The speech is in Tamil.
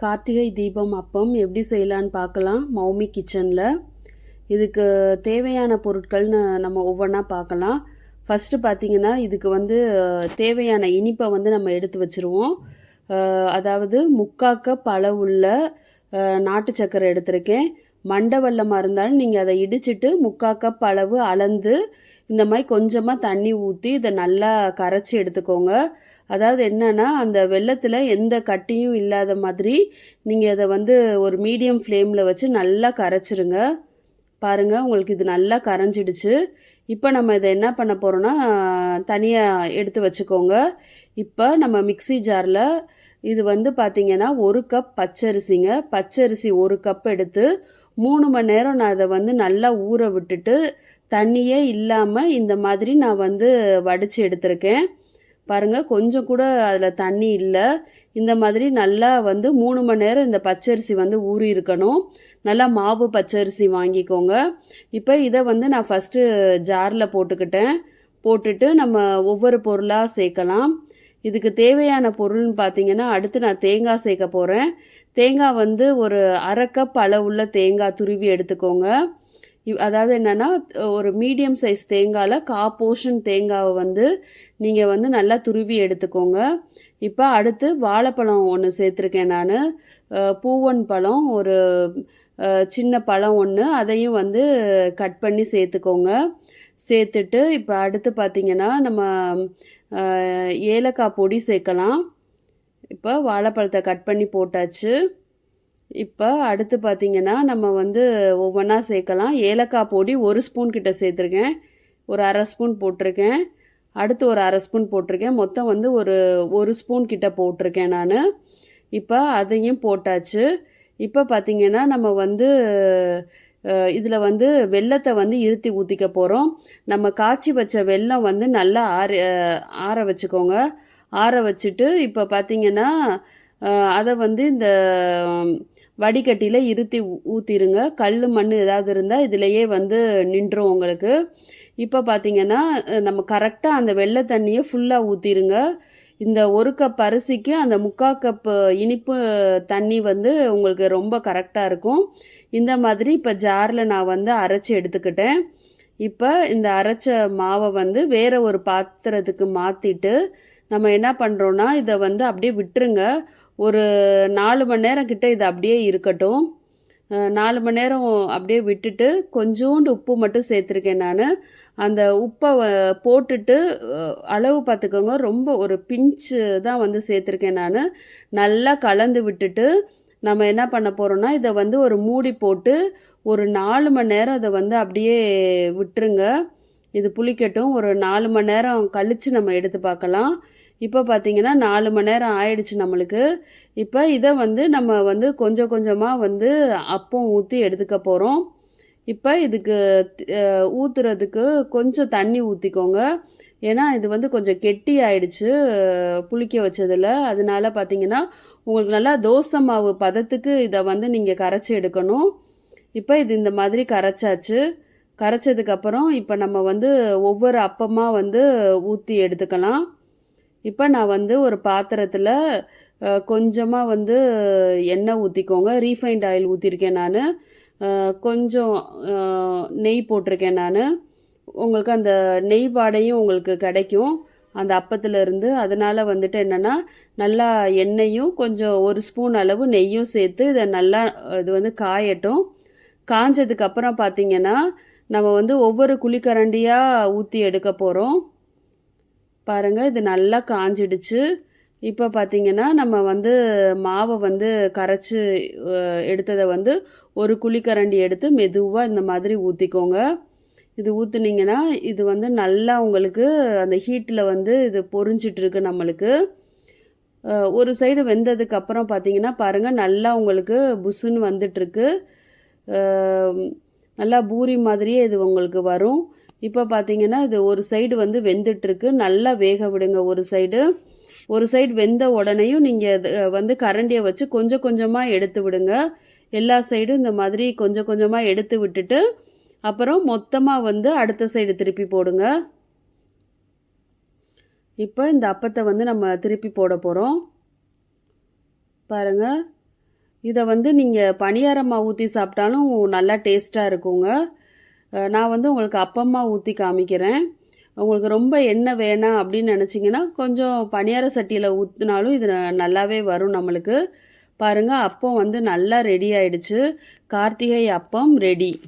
கார்த்திகை தீபம் அப்பம் எப்படி செய்யலான்னு பார்க்கலாம். மௌமி கிச்சனில். இதுக்கு தேவையான பொருட்கள்னு நம்ம ஒவ்வொன்றா பார்க்கலாம். ஃபஸ்ட்டு பார்த்தீங்கன்னா இதுக்கு வந்து தேவையான இனிப்பை வந்து நம்ம எடுத்து வச்சுருவோம். அதாவது முக்காக்க கப் உள்ள நாட்டு சர்க்கரை எடுத்திருக்கேன். மண்டவல்லமாக இருந்தாலும் நீங்கள் அதை இடிச்சிட்டு முக்கா கப் அளவு அளந்து இந்த மாதிரி கொஞ்சமாக தண்ணி ஊற்றி இதை நல்லா கரைச்சி எடுத்துக்கோங்க. அதாவது என்னன்னா அந்த வெள்ளத்தில் எந்த கட்டியும் இல்லாத மாதிரி நீங்கள் அதை வந்து ஒரு மீடியம் ஃப்ளேமில் வச்சு நல்லா கரைச்சிருங்க. பாருங்கள் உங்களுக்கு இது நல்லா கரைஞ்சிடுச்சு. இப்போ நம்ம இதை என்ன பண்ண போகிறோன்னா தனியாக எடுத்து வச்சுக்கோங்க. இப்போ நம்ம மிக்ஸி ஜாரில் இது வந்து பார்த்தீங்கன்னா ஒரு கப் பச்சரிசிங்க. பச்சரிசி ஒரு கப் எடுத்து மூணு மணி நேரம் நான் அதை வந்து நல்லா ஊற விட்டுட்டு தண்ணியே இல்லாமல் இந்த மாதிரி நான் வந்து வடித்து எடுத்திருக்கேன். பாருங்க கொஞ்சம் கூட அதில் தண்ணி இல்லை. இந்த மாதிரி நல்லா வந்து மூணு மணி நேரம் இந்த பச்சரிசி வந்து ஊறி இருக்கணும். நல்லா மாவு பச்சரிசி வாங்கிக்கோங்க. இப்போ இதை வந்து நான் ஃபஸ்ட்டு ஜாரில் போட்டுக்கிட்டேன். போட்டுட்டு நம்ம ஒவ்வொரு பொருளாக சேர்க்கலாம். இதுக்கு தேவையான பொருள்னு பார்த்தீங்கன்னா அடுத்து நான் தேங்காய் சேர்க்க போகிறேன் தேங்காய் வந்து ஒரு அரை கப் அளவுள்ள தேங்காய் துருவி எடுத்துக்கோங்க. அதாவது என்னன்னா ஒரு மீடியம் சைஸ் தேங்காயில் கா போர்ஷன் தேங்காவை வந்து நீங்கள் வந்து நல்லா துருவி எடுத்துக்கோங்க. இப்போ அடுத்து வாழைப்பழம் ஒன்று சேர்த்துருக்கேன் நான். பூவன் பழம் ஒரு சின்ன பழம் ஒன்று அதையும் வந்து கட் பண்ணி சேர்த்துக்கோங்க. சேர்த்துட்டு இப்போ அடுத்து பார்த்தீங்கன்னா நம்ம ஏலக்காய் பொடி சேர்க்கலாம். இப்போ வாழைப்பழத்தை கட் பண்ணி போட்டாச்சு. இப்போ அடுத்து பார்த்தீங்கன்னா நம்ம வந்து ஒவ்வொன்றா சேர்க்கலாம். ஏலக்காய் பொடி ஒரு ஸ்பூன் கிட்ட சேர்த்துருக்கேன். ஒரு அரை ஸ்பூன் போட்டிருக்கேன். அடுத்து ஒரு அரை ஸ்பூன் போட்டிருக்கேன். மொத்தம் வந்து ஒரு ஒரு ஸ்பூன் கிட்ட போட்டிருக்கேன் நான். இப்போ அதையும் போட்டாச்சு. இப்போ பார்த்திங்கன்னா நம்ம வந்து இதில் வந்து வெல்லத்தை வந்து இருத்தி ஊற்றிக்க போகிறோம் நம்ம காய்ச்சி வச்ச வெல்லம் வந்து நல்லா ஆற ஆற வச்சுக்கோங்க. ஆற வச்சுட்டு இப்போ பார்த்தீங்கன்னா அதை வந்து இந்த வடிகட்டியில் இருத்தி ஊற்றிடுங்க கல் மண் ஏதாவது இருந்தால் இதிலையே வந்து நின்றும் உங்களுக்கு. இப்போ பார்த்தீங்கன்னா நம்ம கரெக்டாக அந்த வெள்ளை தண்ணியை ஃபுல்லாக ஊற்றிருங்க இந்த ஒரு கப் அரிசிக்கு அந்த முக்கா கப் இனிப்பு தண்ணி வந்து உங்களுக்கு ரொம்ப கரெக்டாக இருக்கும். இந்த மாதிரி இப்போ ஜாரில் நான் வந்து அரைச்சி எடுத்துக்கிட்டேன். இப்போ இந்த அரைச்ச மாவை வந்து வேறு ஒரு பாத்திரத்துக்கு மாற்றிட்டு நம்ம என்ன பண்ணுறோன்னா இதை வந்து அப்படியே விட்டுருங்க. ஒரு நாலு மணி நேரம் கிட்ட இது அப்படியே இருக்கட்டும். நாலு மணி நேரம் அப்படியே விட்டுட்டு கொஞ்சோண்டு உப்பு மட்டும் சேர்த்துருக்கேன் நான். அந்த உப்பை போட்டுட்டு அளவு பார்த்துக்கோங்க. ரொம்ப ஒரு பிஞ்சு தான் வந்து சேர்த்துருக்கேன் நான். நல்லா கலந்து விட்டுட்டு நம்ம என்ன பண்ண போகிறோம்னா இதை வந்து ஒரு மூடி போட்டு ஒரு நாலு மணி நேரம் இதை வந்து அப்படியே விட்டுருங்க. இது புளிக்கட்டும். ஒரு நாலு மணி நேரம் கழித்து நம்ம எடுத்து பார்க்கலாம். இப்போ பார்த்தீங்கன்னா நாலு மணி நேரம் ஆயிடுச்சு நம்மளுக்கு. இப்போ இதை வந்து நம்ம வந்து கொஞ்சம் கொஞ்சமாக வந்து அப்பம் ஊற்றி எடுத்துக்க போகிறோம் இப்போ இதுக்கு ஊற்றுறதுக்கு கொஞ்சம் தண்ணி ஊற்றிக்கோங்க ஏன்னா இது வந்து கொஞ்சம் கெட்டி ஆயிடுச்சு புளிக்க வச்சதில். அதனால பார்த்தீங்கன்னா உங்களுக்கு நல்லா தோசை மாவு பதத்துக்கு இதை வந்து நீங்கள் கரைச்சி எடுக்கணும். இப்போ இது இந்த மாதிரி கரைச்சாச்சு. கரைச்சதுக்கப்புறம் இப்போ நம்ம வந்து ஒவ்வொரு அப்பமாக வந்து ஊற்றி எடுத்துக்கலாம். இப்போ நான் வந்து ஒரு பாத்திரத்தில் கொஞ்சமாக வந்து எண்ணெய் ஊற்றிக்கோங்க ரீஃபைண்ட் ஆயில் ஊற்றிருக்கேன் நான். கொஞ்சம் நெய் போட்டிருக்கேன் நான். உங்களுக்கு அந்த நெய் வாடையும் உங்களுக்கு கிடைக்கும். அந்த அப்பத்துலேருந்து இருந்து. வந்துட்டு என்னென்னா நல்லா எண்ணெயும் கொஞ்சம் ஒரு ஸ்பூன் அளவு நெய்யும் சேர்த்து இதை நல்லா இது வந்து காயட்டும். காஞ்சதுக்கப்புறம் பார்த்திங்கன்னா பார்த்தீங்கன்னா நம்ம வந்து ஒவ்வொரு குழிக்கரண்டியாக ஊற்றி எடுக்க போகிறோம் பாருங்கள் இது நல்லா காஞ்சிடுச்சு. இப்போ பார்த்தீங்கன்னா நம்ம வந்து மாவை வந்து கரைச்சி எடுத்ததை வந்து ஒரு குழிக்கரண்டி எடுத்து மெதுவாக இந்த மாதிரி ஊற்றிக்கோங்க இது ஊற்றுனீங்கன்னா இது வந்து நல்லா உங்களுக்கு அந்த ஹீட்டில் வந்து இது பொறிஞ்சிட்ருக்கு நம்மளுக்கு. ஒரு சைடு வெந்ததுக்கப்புறம் பார்த்தீங்கன்னா பாருங்கள் நல்லா உங்களுக்கு புஷுன்னு வந்துட்டுருக்கு நல்லா பூரி மாதிரியே இது உங்களுக்கு வரும். இப்போ பார்த்தீங்கன்னா இது ஒரு சைடு வந்து வெந்துட்டுருக்கு. நல்லா வேக விடுங்க ஒரு சைடு ஒரு சைடு வெந்த உடனேயும் நீங்கள் வந்து கரண்டியை வச்சு கொஞ்சம் கொஞ்சமாக எடுத்து விடுங்க. எல்லா சைடும் இந்த மாதிரி கொஞ்சம் கொஞ்சமாக எடுத்து விட்டுட்டு அப்புறம் மொத்தமாக வந்து அடுத்த சைடு திருப்பி போடுங்க. இப்போ இந்த அப்பத்தை வந்து நம்ம திருப்பி போட போகிறோம் பாருங்கள் இதை வந்து நீங்கள் பணியாரமாக ஊற்றி சாப்பிட்டாலும் நல்லா டேஸ்ட்டாக இருக்குங்க. நான் வந்து உங்களுக்கு அப்பம்மா ஊற்றி காமிக்கிறேன். உங்களுக்கு ரொம்ப எண்ணெய் வேணாம் அப்படின்னு நினச்சிங்கன்னா கொஞ்சம் பணியார சட்டியில் ஊற்றினாலும் இது ந- நல்லாவே வரும் நம்மளுக்கு. பாருங்கள் அப்பம் வந்து நல்லா ரெடி ஆயிடுச்சு. கார்த்திகை அப்பம் ரெடி